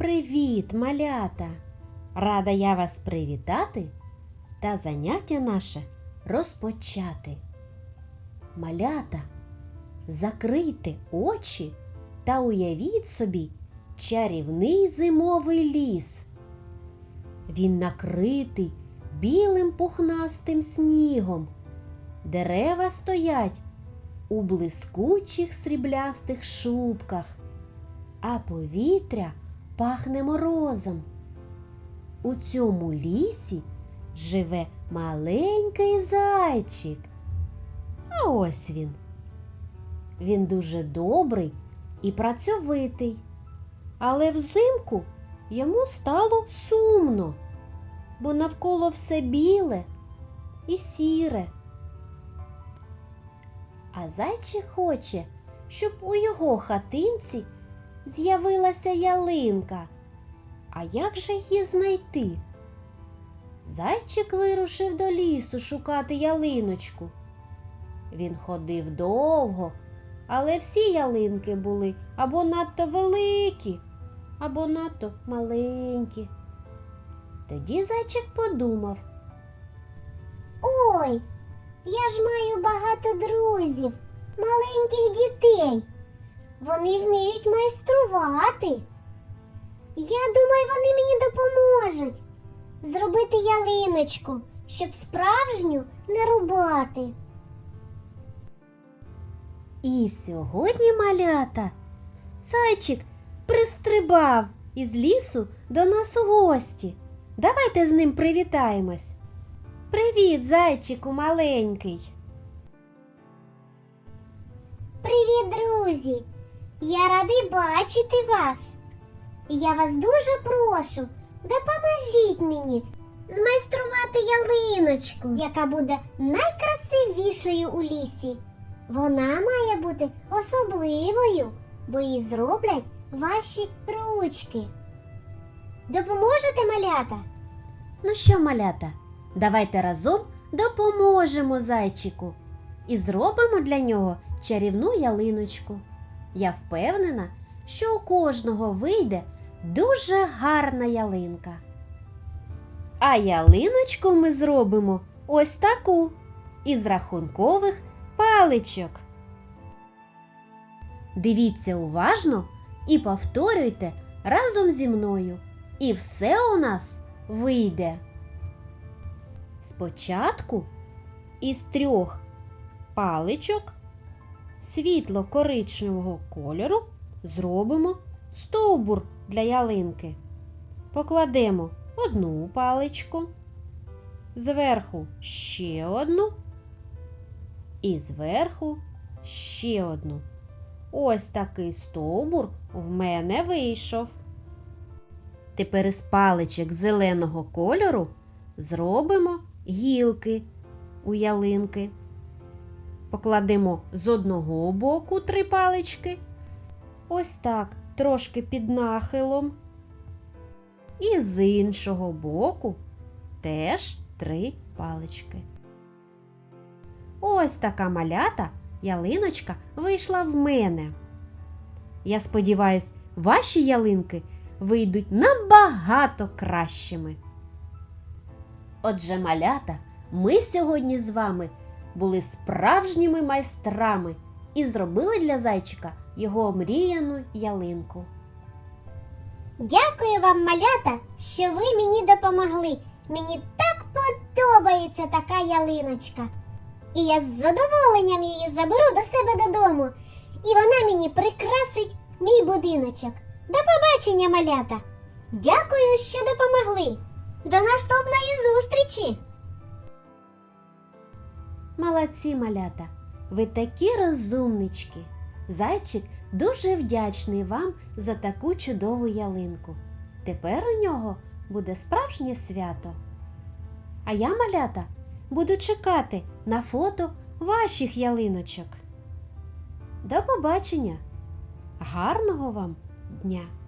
Привіт, малята! Рада я вас привітати та заняття наше розпочати. Малята, закрийте очі та уявіть собі чарівний зимовий ліс. Він накритий білим пухнастим снігом. Дерева стоять у блискучих сріблястих шубках, а повітря пахне морозом. У цьому лісі живе маленький зайчик. А ось він. Він дуже добрий і працьовитий, але взимку йому стало сумно, бо навколо все біле і сіре. А зайчик хоче, щоб у його хатинці з'явилася ялинка. А як же її знайти? Зайчик вирушив до лісу шукати ялиночку. Він ходив довго, але всі ялинки були або надто великі, або надто маленькі. Тоді зайчик подумав, Ой, я ж маю багато друзів, маленьких дітей. Вони вміють майструвати. Я думаю, вони мені допоможуть зробити ялиночку, щоб справжню не рубати. І сьогодні малята зайчик пристрибав із лісу до нас у гості. Давайте з ним привітаємось. Привіт, зайчику маленький. Привіт, друзі! Я радий бачити вас. Я вас дуже прошу, допоможіть мені змайструвати ялиночку, яка буде найкрасивішою у лісі. Вона має бути особливою, бо її зроблять ваші ручки. Допоможете малята? Ну що, малята, давайте разом допоможемо зайчику і зробимо для нього чарівну ялиночку. Я впевнена, що у кожного вийде дуже гарна ялинка. А ялиночку ми зробимо ось таку із рахункових паличок. Дивіться уважно і повторюйте разом зі мною. І все у нас вийде. Спочатку із трьох паличок світло-коричневого кольору зробимо стовбур для ялинки. Покладемо одну паличку, зверху ще одну і зверху ще одну. Ось такий стовбур в мене вийшов. Тепер із паличок зеленого кольору зробимо гілки у ялинки. Покладемо з одного боку три палички. Ось так, трошки під нахилом. І з іншого боку теж три палички. Ось така малята ялиночка вийшла в мене. Я сподіваюсь, ваші ялинки вийдуть набагато кращими. Отже, малята, ми сьогодні з вами були справжніми майстрами і зробили для зайчика його мріяну ялинку. Дякую вам, малята, що ви мені допомогли. Мені так подобається така ялиночка. І я з задоволенням її заберу до себе додому. І вона мені прикрасить мій будиночок. До побачення, малята! Дякую, що допомогли. До наступної зустрічі! Молодці малята, ви такі розумнички. Зайчик дуже вдячний вам за таку чудову ялинку. Тепер у нього буде справжнє свято. А я, малята, буду чекати на фото ваших ялиночок. До побачення! Гарного вам дня!